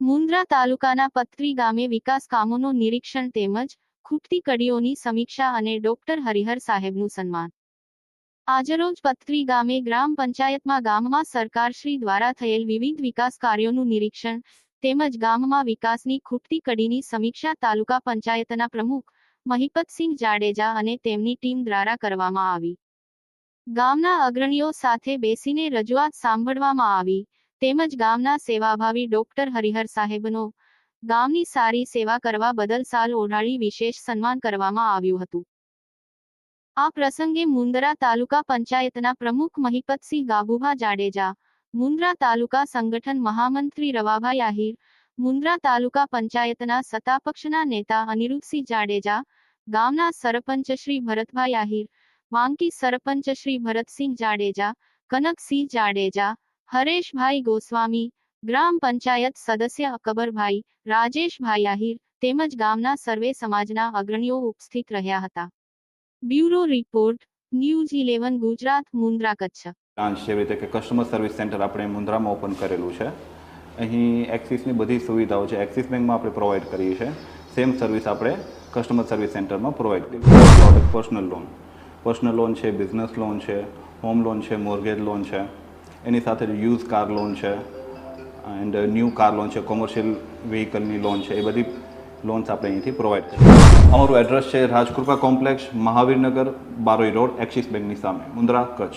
મુન્દ્રા તાલુકાના પથરી ગામે વિકાસ કામોનું નિરીક્ષણ તેમજ ખૂટતી કડીઓની સમીક્ષા અને ડોક્ટર હરિહર સાહેબનું સન્માન. આજરોજ પથરી ગામે ગ્રામ પંચાયતમાં ગામમાં સરકારશ્રી દ્વારા થયેલ વિવિધ વિકાસ કાર્યોનું નિરીક્ષણ તેમજ ગામમાં વિકાસની ખૂટતી કડીની સમીક્ષા તાલુકા પંચાયતના પ્રમુખ મહિપતસિંહ જાડેજા અને તેમની ટીમ દ્વારા કરવામાં આવી. ગામના અગ્રણીઓ સાથે બેસીને રજૂઆત સાંભળવામાં આવી, તેમજ ગામના સેવાભાવી ડોક્ટર હરિહર સાહેબનો ગામની સારી સેવા કરવા બદલ સાલ ઓઢાળી વિશેષ સન્માન કરવામાં આવ્યું હતું. આ પ્રસંગે મુંદરા તાલુકા પંચાયતના પ્રમુખ મહિપતસિંહ ગાબુભા જાડેજા મુન્દ્રા તાલુકા સંગઠન મહામંત્રી રવાભાઈ આહિર મુન્દ્રા તાલુકા પંચાયતના સત્તાપક્ષના નેતા અનિરુદ્ધસિંહ જાડેજા, ગામના સરપંચ શ્રી ભરતભાઈ આહિર, વાંકી સરપંચ શ્રી ભરતસિંહ જાડેજા, કનકસિંહ જાડેજા, હરેશભાઈ ગોસ્વામી, ગ્રામ પંચાયત સદસ્ય અકબરભાઈ, રાજેશભાઈ આહિર તેમજ ગામના સર્વે સમાજના અગ્રણીઓ ઉપસ્થિત રહ્યા હતા. Bureau report, news eleven Gujarat, Mundra Kutch. Customer service centre આપણે મુન્દ્રામાં ઓપન કરેલું છે. અહીં એક્સિસની બધી સુવિધાઓ છે. એક્સિસ બેંકમાં આપણે પ્રોવાઈડ કરીએ છીએ. સેમ સર્વિસ આપણે કસ્ટમર સર્વિસ સેન્ટરમાં પ્રોવાઈડ કરીએ છીએ. પર્સનલ લોન પર્સનલ લોન છે બિઝનેસ લોન છે હોમ લોન છે મોર્ગેજ લોન છે. એની સાથે યુઝ કાર લોન છે. એન્ડ ન્યૂ કાર લોન છે કોમર્શિયલ વ્હીકલની લોન છે. એ બધી લોન્સ આપણે અહીંથી પ્રોવાઈડ કરીએ અમારું એડ્રેસ છે Rajkrupa complex Mahavirnagar, Baroi road, Axis બેંકની સામે. મુન્દ્રા કચ્છ.